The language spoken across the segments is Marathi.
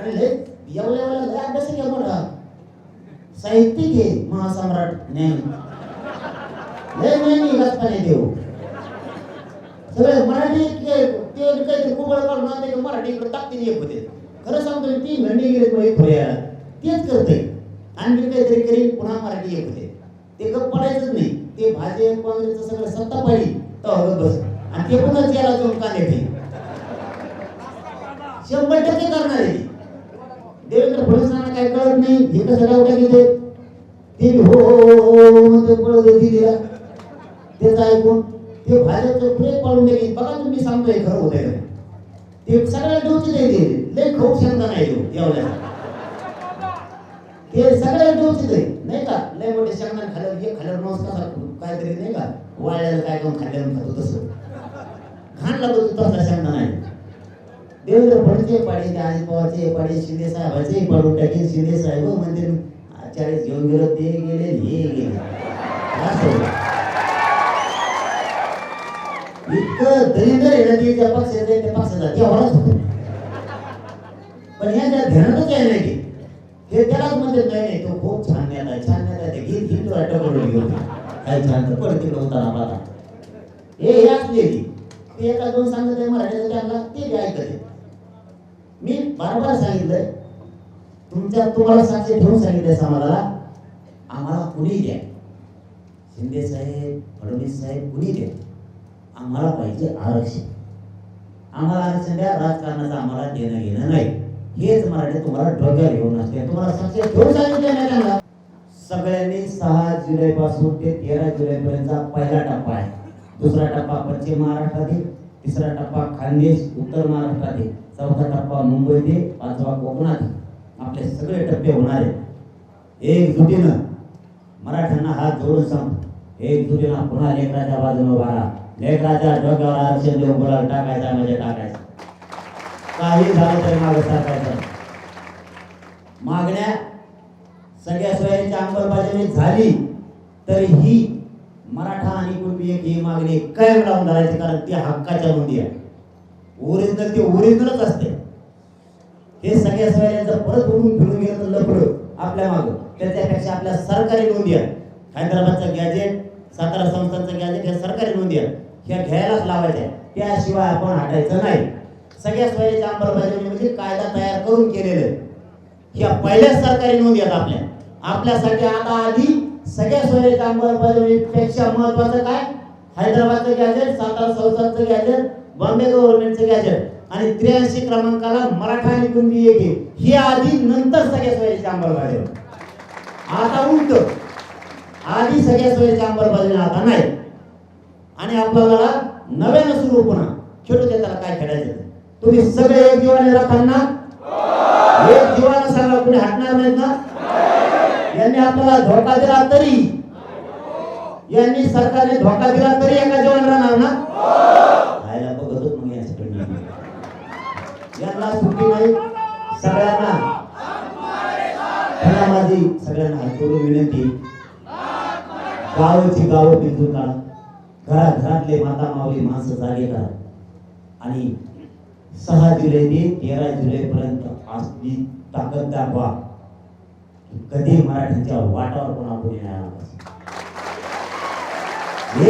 आणि लय एवढ्या लय अभ्यास घ्या मोठा साहित्यिक महासम्राट ज्ञानी. लय ज्ञानी रस्ताने देऊ सगळे मराठी ते काहीतरी कुबळ काढून आणते मराठी इकडे टाकते एक होते. खरं सांगतो ती तीन गेले तो एक तेच करते आणखी काहीतरी करीन पुन्हा मराठी एक होते. ते गप पडायचंच नाही. ते भाजप काँग्रेसचं सगळं सत्ता पाहिली. तर बस. आणि ते पुन्हा याला जाऊन कांदे शंभर टक्के करणार आहे ती. काय कळत नाही? हे कसं डावटा घेते ते हो हो हो हो ऐकून ते भाजपचं प्रेम पाडून गेली बघा तुम्ही सांगतोय खरं होत आहे ते सगळ्या डोची देते लय खूप शंका नाही देऊ एवढ्या. ते सगळ्या डोची आहे नाही का? लय मोठे शेंगदाणे खाल्यावर हे खाल्यावर मांस कसा काहीतरी नाही का? वाळल्याला काय करून खाल्ल्यावर खातो तसं. घाण लागतो तसा शेंगदाणा. आहे देवेंद्र फडणवीसचे पाडे ते अजित पाडे शिंदे साहेबाचे पाडून टाकेल शिंदे साहेब म्हणजे चाळीस घेऊन गेलो ते गेले हे गेले असं इतकं दरिद्र ते ज्या पक्षाचं त्या पक्षाचा ते होणारच होतं। पण ह्या ध्यानातच आहे नाही हे त्यालाच म्हणते नाही नाही तो खूप छान नेता छान नेता ते गीत गीत अटकवून घेऊन काय छान तर होता ना हे हे असलेली ते एका दोन सांगत आहे ते बी ऐकत मी बारबार सांगितलंय. तुमच्या तुम्हाला साक्षी ठेवून सांगितलंय समाजाला आम्हाला कुणी द्या. शिंदे साहेब फडणवीस साहेब कुणी द्या. आम्हाला पाहिजे आरक्षण. आम्हाला आरक्षण द्या राजकारणाचं आम्हाला देणं घेणं नाही. हेच मराठी तुम्हाला डोक्यावर घेऊन असते तुम्हाला साक्ष ठेवून सांगितलं नाही त्यांना. सगळ्यांनी सहा जुलै पासून ते तेरा जुलै पर्यंतचा पहिला टप्पा आहे. दुसरा टप्पा पश्चिम महाराष्ट्रातील तिसरा टप्पा खानदेश उत्तर महाराष्ट्रातील. चौथा टप्पा मुंबई ते पाचवा कोकणात. आपले सगळे टप्पे होणार आहेत. एकजुटीनं मराठ्यांना हात जोडून सांग. एकजुटीनं पुन्हा लेकराच्या बाजूने उभा राहा लेकराच्या डोक्यावर आरक्षण देऊन गुलाल टाकायचा म्हणजे टाकायचा. काही झालं तरी मागे टाकायचं. मागण्या सगळ्या सोयांची अंमलबजावणी झाली तरी ही मराठा आणि कुणबी एक ही मागणी कायम लावून धरायची कारण ती हक्काच्या नोंदी आहे. ओरिजिनल ते ओरिजिनलच असते. हे सगळ्या सोयऱ्यांचं परत उडून फिरून गेलं तर लपड आपल्या मागं. त्याच्यापेक्षा आपल्या सरकारी नोंदी आहे हैदराबादचं गॅजेट सातारा संस्थांचं गॅजेट हे सरकारी नोंदी आहे ह्या घ्यायलाच लावायच्या त्याशिवाय आपण हटायचं नाही. सगळ्या सोयीची अंमलबजावणी म्हणजे कायदा तयार करून केलेलं ह्या पहिल्याच सरकारी नोंदी आहेत आपल्या. आपल्यासाठी आता आधी सगळ्या सोयीच्या अंमलबजावणीपेक्षा महत्वाचं काय? हैदराबादचं गॅजेट सातारा संस्थांचं गॅजेट बॉम्बे गव्हर्नमेंटचं गॅजेट आणि त्र्याऐंशी क्रमांकाला मराठा आणि कुणबी एक आहे. आधी नंतर सगळ्या सोयीची अंमलबजावणी आता उलट. आधी सगळ्या सोयीची अंमलबजावणी आता नाही. आणि आपल्याला नव्यानं सुरू पुन्हा खेळू त्याला काय खेळायचं तुम्ही सगळे एक जीवाने राहताना एक जीवाने सांगा कुणी हटणार नाहीत ना? यांनी आपल्याला धोका दिला तरी? यांनी सरकारने धोका दिला तरी एका जीवन राहणार ना? जोडून गावची गावाची गावं पिंजून काढा. घरात घरातले माता माऊली माणसं जागे करा. आणि सहा जुलै ते तेरा जुलै पर्यंत आपली ताकद दाखवा कधी मराठीच्या वाटावर कोणा कोणी नाही.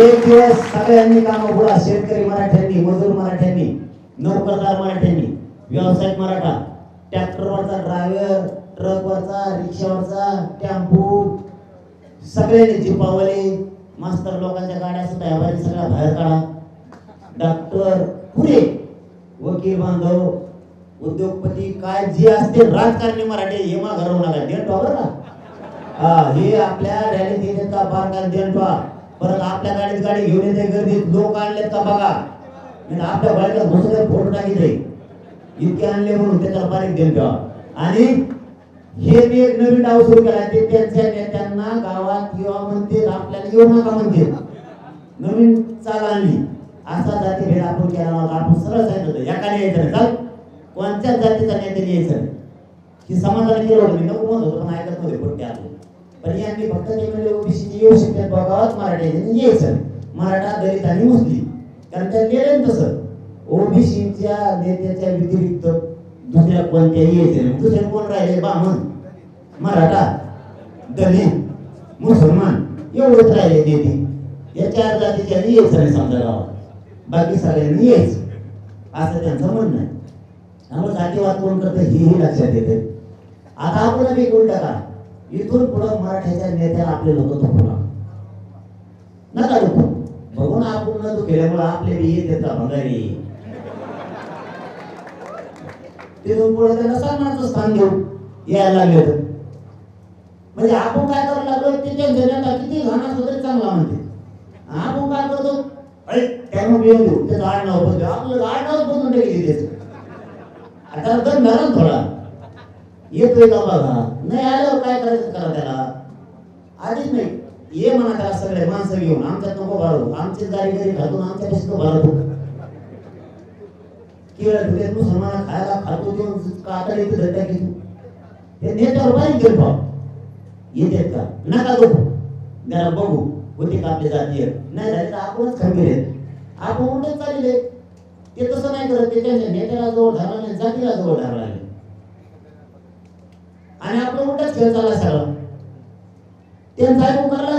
एक दिवस सगळ्यांनी काम बुडा. शेतकरी मराठ्यांनी मजूर मराठ्यांनी नोकरदार मराठ्यांनी व्यावसायिक मराठा ट्रॅक्टरवरचा ड्रायव्हर ट्रकवरचा रिक्षावरचा टेम्पो सगळ्यांनी जिपावले मास्तर लोकांच्या गाड्या सुद्धा यावारी सगळ्या बाहेर काढा. डॉक्टर पुरे वकील बांधव उद्योगपती काय जे असते राजकारणी मराठी हे मा घरवू नका. देण बरं का? हा हे आपल्या रॅलीत येतात का फार काय देण परत आपल्या गाडीत गाडी घेऊन येते गर्दीत लोक आणलेत का बघा? नाही आपल्या बाळीला दुसरे फोटो टाकीत इतके आणले म्हणून त्याच्याला बारीक देण आणि हे मी एक नवीन डाव सुरू केला ते त्यांच्या आपल्याला येऊ म्हणते नवीन चाल आणली. असा जाती भेद आपण केला नव्हता. आपण सरळ सांगितलं होतं एकाने यायचं चाल कोणत्याच जातीचा नेत्याने यायचं की समाजाने केलं होतं. मी नको म्हणत होतो पण ऐकत नव्हते पोट्टे आपले पण यांनी फक्त ते म्हणजे येऊ शकतात बघावत मराठी यायचं मराठा दलित आणि मुस्लिम. कारण त्या केलं तसं. ओबीसीच्या नेत्याच्या व्यतिरिक्त दुसऱ्या कोणत्याही यायचे दुसरे कोण राहिले? बामण मराठा दलित मुसलमान. एवढंच राहिले नेते या चार जातीच्या यायचं नाही समजा गावात बाकी सगळ्यांनी येच असं त्यांचं म्हणणं आहे. त्यामुळे जातीवाद कोण करतं हेही लक्षात येते. आता आपण बी उलटा का इथून पुढं मराठ्याच्या नेत्याला आपले लोक दुखणार नका दुखू बघून आपण न दुखेल्यामुळे आपले बी येत येतात भंगारी तिथून पुढे त्यांना सन्मानाचं स्थान घेऊ यायला लागले म्हणजे आपण काय करायला लागलो ते त्यांच्या किती घाण असलं चांगला म्हणते. आपण काय करतो? अरे त्यानं बिव देऊ त्याचं आडनाव बदलू आपलं आडनाव बदलून टाकली त्याचं आता गण घालून थोडा. येतोय का बघा नाही आल्यावर काय करायचं करा त्याला? आधीच नाही. ये म्हणा त्याला सगळे माणसं घेऊन. आमच्यात नको भरतो आमची गाडी घरी घालून आमच्या पेशी भरतो केवळ तुझ्या मुसलमान खायला खातो देऊन काकडे इथे धड्डा घेतो हे नेत्यावर पाहिजे बाप येतात का? नका बघू जरा बघू. होते का आपले जातीय? नाही झाली तर आपणच खंबीर आहेत. आपण उलटच चालले ते तसं नाही करत. ते त्यांच्या नेत्याला जवळ धरला नाही जातीला जवळ धरला नाही आणि आपण उलटच खेळ चालला सगळा. त्यांचा ऐकून करा